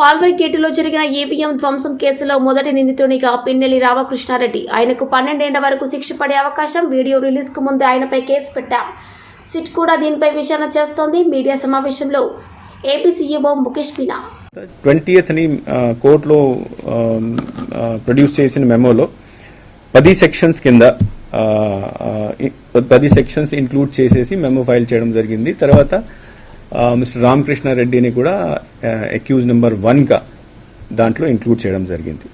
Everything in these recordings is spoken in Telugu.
పాల్వై గేటులో జరిగిన ఈవీఎం ధ్వంసం కేసులో మొదటి నిందితునిగా పిన్నెల్లి రామకృష్ణారెడ్డి. ఆయనకు పన్నెండేళ్ళ వరకు శిక్ష పడే అవకాశం వీడియో రిలీజ్కు ముందే ఆయనపై కేసు పెట్టాం. సిట్ కూడా దీనిపై విచారణ చేస్తోంది. మీడియా సమావేశంలో AP CEO Mukesh Meena. Twenty కోర్టులో ప్రొడ్యూస్ చేసిన మెమోలో పది సెక్షన్స్ కింద పది సెక్షన్స్ ఇంక్లూడ్ చేసేసి మెమో ఫైల్ చేయడం జరిగింది. తర్వాత మిస్టర్ రామకృష్ణ రెడ్డిని కూడా అక్యూజ్ నెంబర్ వన్గా దాంట్లో ఇంక్లూడ్ చేయడం జరిగింది.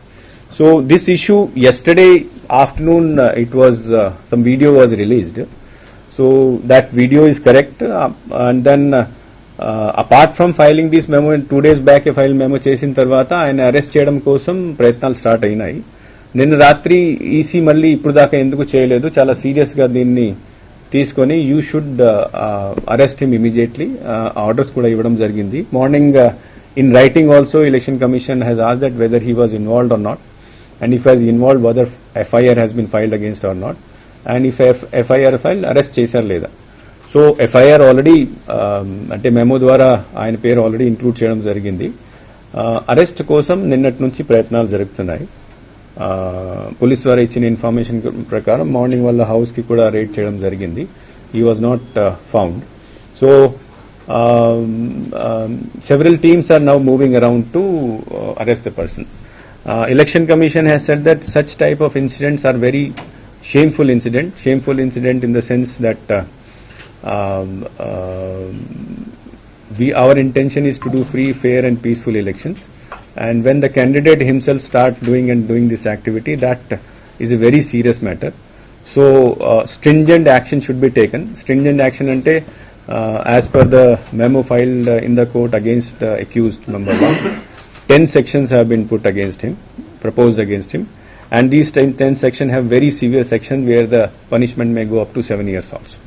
So this issue yesterday afternoon it was some video was released so that video is correct and then apart from filing this filing two days back file memo చేసిన తర్వాత ఆయన అరెస్ట్ చేయడం కోసం ప్రయత్నాలు స్టార్ట్ అయినాయి. నిన్న రాత్రి ఈసీ మళ్ళీ ఇప్పుడు దాకా ఎందుకు చేయలేదు? చాలా సీరియస్గా దీన్ని తీసుకొని you should arrest him immediately orders కూడా ఇవ్వడం జరిగింది. Morning in writing also election commission has as that whether he was involved or not and if has involved whether FIR has been filed against or not. And if F- FIR file arrest చేశారు లేదా. సో ఎఫ్ఐఆర్ ఆల్రెడీ అంటే మెమో ద్వారా ఆయన పేరు ఆల్రెడీ ఇంక్లూడ్ చేయడం జరిగింది. Uh, అరెస్ట్ కోసం నిన్నటి నుంచి ప్రయత్నాలు జరుగుతున్నాయి. పోలీస్ వారు ఇచ్చిన ఇన్ఫర్మేషన్ ప్రకారం మార్నింగ్ వల్ల హౌస్కి కూడా రేట్ చేయడం జరిగింది. He was not found so several teams are now moving around to arrest the person election commission has said that such type of incidents are very shameful incident shameful incident in the sense that our intention is to do free fair and peaceful elections and when the candidate himself start doing and doing this activity that is a very serious matter. So uh, stringent action should be taken. Stringent action ante uh, as per the memo filed uh, in the court against the accused number one. 10 sections have been put against him, proposed against him, and these 10, 10 sections have very severe sections where the punishment may go up to 7 years also.